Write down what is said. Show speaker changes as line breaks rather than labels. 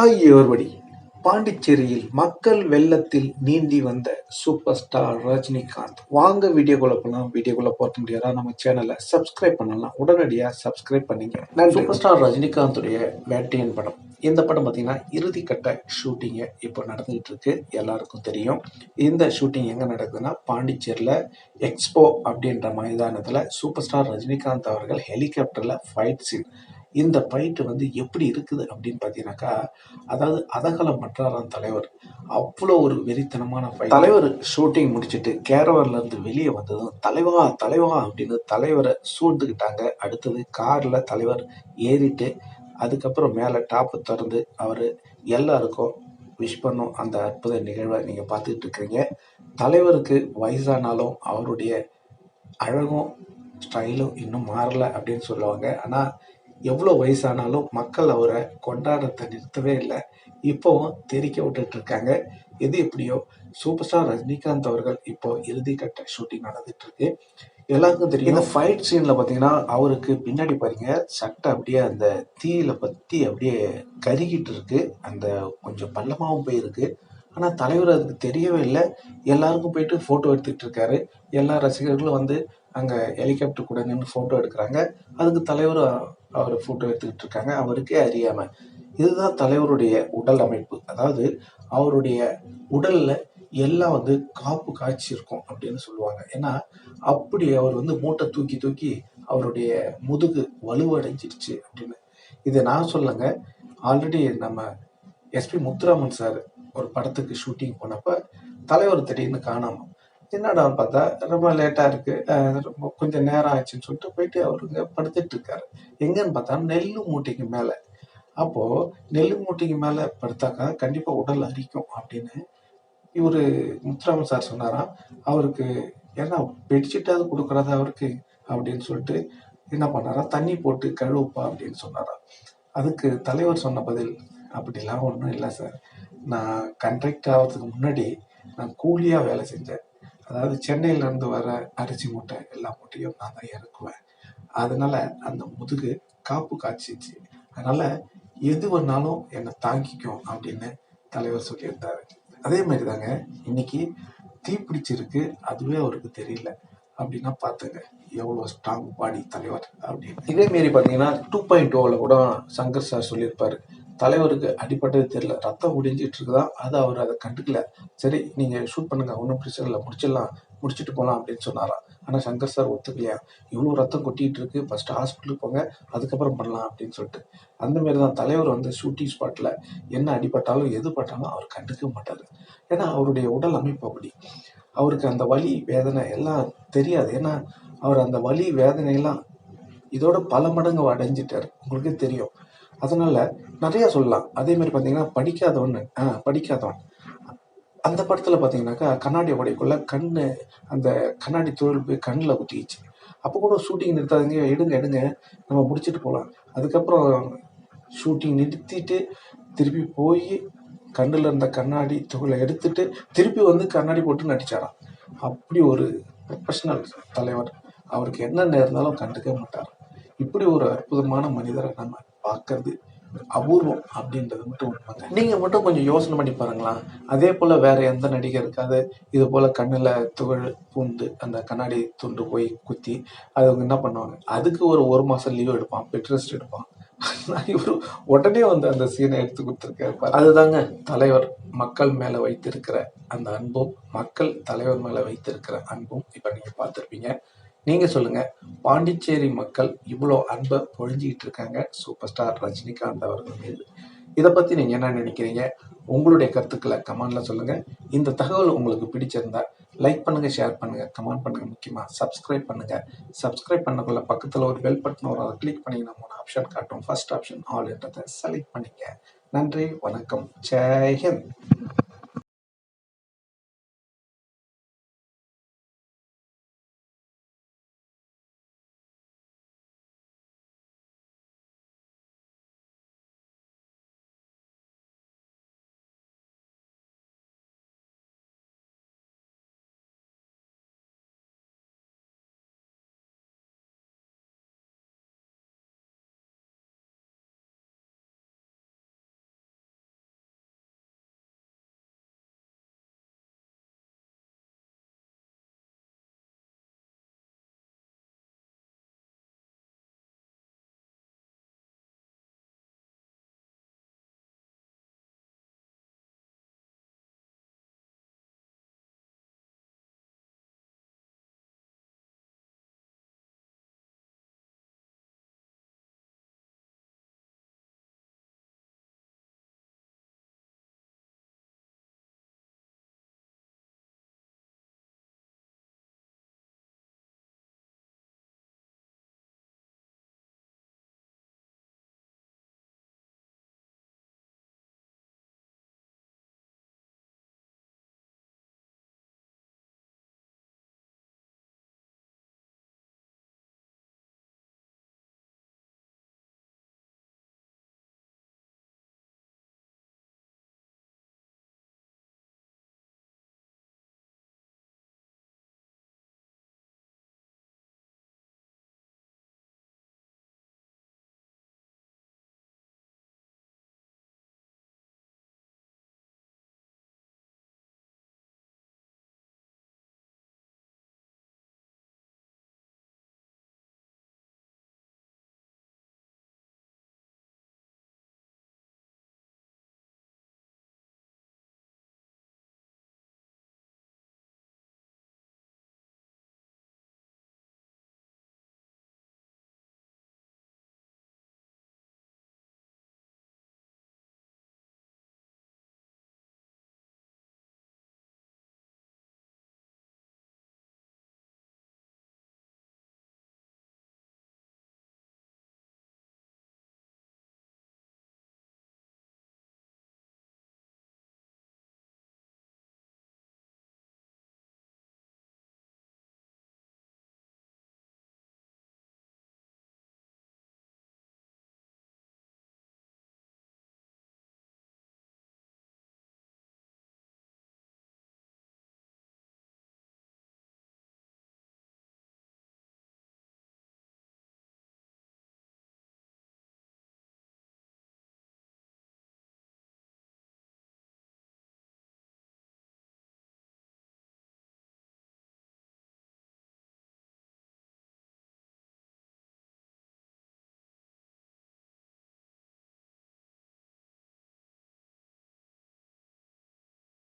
ஆகியோர்படி பாண்டிச்சேரியில் மக்கள் வெள்ளத்தில் நீந்தி வந்த சூப்பர் ஸ்டார் ரஜினிகாந்த். வாங்க வீடியோக்குள்ள போகலாம் வீடியோக்குள்ள போக முடியாதா நம்ம சேனலை சப்ஸ்கிரைப் பண்ணலாம். உடனடியாக சப்ஸ்கிரைப் பண்ணிங்க. நான் சூப்பர் ஸ்டார் ரஜினிகாந்துடைய வேட்டையன் படம். இந்த படம் பார்த்தீங்கன்னா இறுதிக்கட்ட ஷூட்டிங்கை இப்போ நடந்துகிட்டு இருக்கு. எல்லாருக்கும் தெரியும். இந்த ஷூட்டிங் எங்கே நடக்குதுன்னா பாண்டிச்சேரியில் எக்ஸ்போ அப்படின்ற மைதானத்தில் சூப்பர் ஸ்டார் ரஜினிகாந்த் அவர்கள் ஹெலிகாப்டரில் ஃபைட் சீன் இந்த பயிற்று வந்து எப்படி இருக்குது அப்படின்னு பார்த்தீங்கன்னாக்கா அதாவது அதகலம் மற்றாராம் தலைவர் அவ்வளோ ஒரு வெறித்தனமான பயிர் தலைவர் ஷூட்டிங் முடிச்சுட்டு கேரவர்லேருந்து வெளியே வந்ததும் தலைவா தலைவா அப்படின்னு தலைவரை சூழ்ந்துக்கிட்டாங்க. அடுத்தது காரில் தலைவர் ஏறிட்டு அதுக்கப்புறம் மேலே டாப்பு திறந்து அவர் எல்லாருக்கும் விஷ் பண்ணும் அந்த அற்புத நிகழ்வை நீங்கள் பார்த்துக்கிட்டு இருக்கிறீங்க. தலைவருக்கு வயசானாலும் அவருடைய அழகும் ஸ்டைலும் இன்னும் மாறலை அப்படின்னு சொல்லுவாங்க. ஆனால் எவ்வளோ வயசானாலும் மக்கள் அவரை கொண்டாடத்தை நிறுத்தவே இல்லை. இப்போவும் தெரிக்க விட்டுட்டு இருக்காங்க. எது எப்படியோ சூப்பர் ஸ்டார் ரஜினிகாந்த் அவர்கள் இப்போ இறுதிக்கட்ட ஷூட்டிங் நடந்துட்டு இருக்கு. எல்லாருக்கும் தெரியும். இந்த ஃபைட் சீனில் பார்த்தீங்கன்னா அவருக்கு பின்னாடி பாருங்க சட்டை அப்படியே அந்த தீயில பற்றி அப்படியே கருகிட்டு இருக்கு. அந்த கொஞ்சம் பள்ளமாகவும் போயிருக்கு. ஆனால் தலைவர் அதுக்கு தெரியவே இல்லை. எல்லாருக்கும் போயிட்டு ஃபோட்டோ எடுத்துக்கிட்டு இருக்காரு. எல்லா ரசிகர்களும் வந்து அங்கே ஹெலிகாப்டர் கூட நின்று ஃபோட்டோ எடுக்கிறாங்க. அதுக்கு தலைவர் அவர் ஃபோட்டோ எடுத்துக்கிட்டு இருக்காங்க. அவருக்கே அறியாமல் இதுதான் தலைவருடைய உடல் அமைப்பு. அதாவது அவருடைய உடலில் எல்லாம் வந்து காப்பு காய்ச்சி இருக்கும் அப்படின்னு சொல்லுவாங்க. ஏன்னா அப்படி அவர் வந்து மூட்டை தூக்கி தூக்கி அவருடைய முதுகு வலுவடைஞ்சிருச்சு அப்படின்னு. இதை நான் சொல்லுங்க ஆல்ரெடி நம்ம எஸ்பி முத்துராமன் சார் ஒரு படத்துக்கு ஷூட்டிங் போனப்ப தலைவர் திடீர்னு காணாம. என்னடான்னு பார்த்தா ரொம்ப லேட்டாக இருக்குது ரொம்ப கொஞ்சம் நேரம் ஆச்சுன்னு சொல்லிட்டு போயிட்டு அவருங்க படுத்துட்டு இருக்காரு. எங்கன்னு பார்த்தா நெல்லு மூட்டைக்கு மேலே. அப்போது நெல் மூட்டைக்கு மேலே படுத்தாக்கா கண்டிப்பாக உடல் அரிக்கும் அப்படின்னு இவரு முத்துராமன் சார் சொன்னாராம் அவருக்கு ஏன்னா பெட்ஷீட்டாவது கொடுக்குறதா அவருக்கு? அப்படின்னு சொல்லிட்டு என்ன பண்ணாரா தண்ணி போட்டு கழுவுப்பா அப்படின்னு சொன்னாராம் அதுக்கு தலைவர் சொன்ன பதில் அப்படிலாம் ஒன்றும் இல்லை சார் நான் கண்ட்ராக்ட் ஆகிறதுக்கு முன்னாடி நான் கூலியாக வேலை செஞ்சேன். அதாவது சென்னையிலேருந்து வர அரிசி மூட்டை எல்லா மூட்டையும் நான் தான் இறக்குவேன். அதனால் அந்த முதுகு காப்பு காய்ச்சிச்சு. அதனால் எது வேணாலும் என்னை தாங்கிக்கும் அப்படின்னு தலைவர் சொல்லியிருந்தாரு. அதே மாதிரி தாங்க இன்னைக்கு தீப்பிடிச்சிருக்கு அதுவே அவருக்கு தெரியல. அப்படின்னா பார்த்துங்க எவ்வளோ ஸ்ட்ராங் பாடி தலைவர் அப்படின்னு. இதே மாரி பார்த்தீங்கன்னா டூ பாயிண்ட் டூவில் கூட சங்கர் சார் சொல்லியிருப்பார். தலைவருக்கு அடிப்பட்டது தெரியல. ரத்தம் முடிஞ்சிட்டு இருக்குதா அது அவர் அதை கண்டுக்கல. சரி நீங்கள் ஷூட் பண்ணுங்க. ஒன்றும் பிரச்சனை இல்லை. முடிச்சிடலாம். முடிச்சுட்டு போகலாம் அப்படின்னு சொன்னாராம். ஆனால் சங்கர் சார் ஒத்துக்கலையா? இவ்வளோ ரத்தம் கொட்டிகிட்டு இருக்கு ஃபஸ்ட்டு ஹாஸ்பிட்டலுக்கு போங்க. அதுக்கப்புறம் பண்ணலாம் அப்படின்னு சொல்லிட்டு. அந்தமாரி தான் தலைவர் வந்து ஷூட்டிங் ஸ்பாட்டில் என்ன அடிபட்டாலும் எது பட்டாலும் அவர் கண்டுக்க மாட்டார். ஏன்னா அவருடைய உடல் அமைப்பு அப்படி. அவருக்கு அந்த வலி வேதனை எல்லாம் தெரியாது. ஏன்னா அவர் அந்த வலி வேதனையெல்லாம் இதோட பல மடங்கு அடைஞ்சிட்டார். உங்களுக்கே தெரியும். அதனால் நிறையா சொல்லலாம். அதே மாதிரி பார்த்தீங்கன்னா படிக்காதவன்னு ஆ படிக்காதவன். அந்த படத்தில் பார்த்தீங்கன்னாக்கா கண்ணாடி உடைக்குள்ள கண் அந்த கண்ணாடி தொழில் போய் கண்ணில் குத்திக்கிச்சு. அப்போ கூட ஷூட்டிங் நிறுத்தாதீங்க எடுங்க எடுங்க நம்ம முடிச்சுட்டு போகலாம் அதுக்கப்புறம் ஷூட்டிங் நிறுத்திட்டு திருப்பி போய் கண்ணில் இருந்த கண்ணாடி துகளை எடுத்துட்டு திருப்பி வந்து கண்ணாடி போட்டு நடிச்சாராம். அப்படி ஒரு ப்ரொஃபஷனல் தலைவர். அவருக்கு என்னென்ன இருந்தாலும் கண்டுக்க மாட்டார். இப்படி ஒரு அற்புதமான மனிதரை நம்ம பார்க்கறது. அபூர்வம் அப்படின்றது மட்டும் உண்மைங்க நீங்க மட்டும் கொஞ்சம் யோசனை பண்ணி பாருங்களா அதே போல வேற எந்த நடிகர் இருக்காது. இது போல கண்ணுல துகள் பூந்து அந்த கண்ணாடி துண்டு போய் குத்தி அது அவங்க என்ன பண்ணுவாங்க? அதுக்கு ஒரு ஒரு மாசம் லீவ் எடுப்பான். பெட் ரெஸ்ட் எடுப்பான். இவரு உடனே வந்து அந்த சீனை எடுத்து கொடுத்துருக்காரு. அதுதாங்க. தலைவர் மக்கள் மேல வைத்திருக்கிற அந்த அன்பும் மக்கள் தலைவர் மேல வைத்திருக்கிற அன்பும் இப்ப நீங்க பார்த்திருப்பீங்க. நீங்க சொல்லுங்க பாண்டிச்சேரி மக்கள் இவ்வளோ அன்பை பொழிஞ்சிக்கிட்டு இருக்காங்க சூப்பர் ஸ்டார் ரஜினிகாந்த் அவர்கள் மீது. இதை பத்தி நீங்க என்ன நினைக்கிறீங்க? உங்களுடைய கருத்துக்களை கமெண்ட்ல சொல்லுங்க. இந்த தகவல் உங்களுக்கு பிடிச்சிருந்தா லைக் பண்ணுங்க ஷேர் பண்ணுங்க கமெண்ட் பண்ணுங்க. முக்கியமா சப்ஸ்கிரைப் பண்ணுங்க. சப்ஸ்கிரைப் பண்ணக்குள்ள பக்கத்துல ஒரு பெல் பட்டன் வரும். அதை கிளிக் பண்ணீங்கன்னா மூணு ஆப்ஷன் காட்டும். ஃபர்ஸ்ட் ஆப்ஷன் ஆல் என்றதை செலக்ட் பண்ணிக்க. நன்றி வணக்கம். ஜெய்ஹிந்த்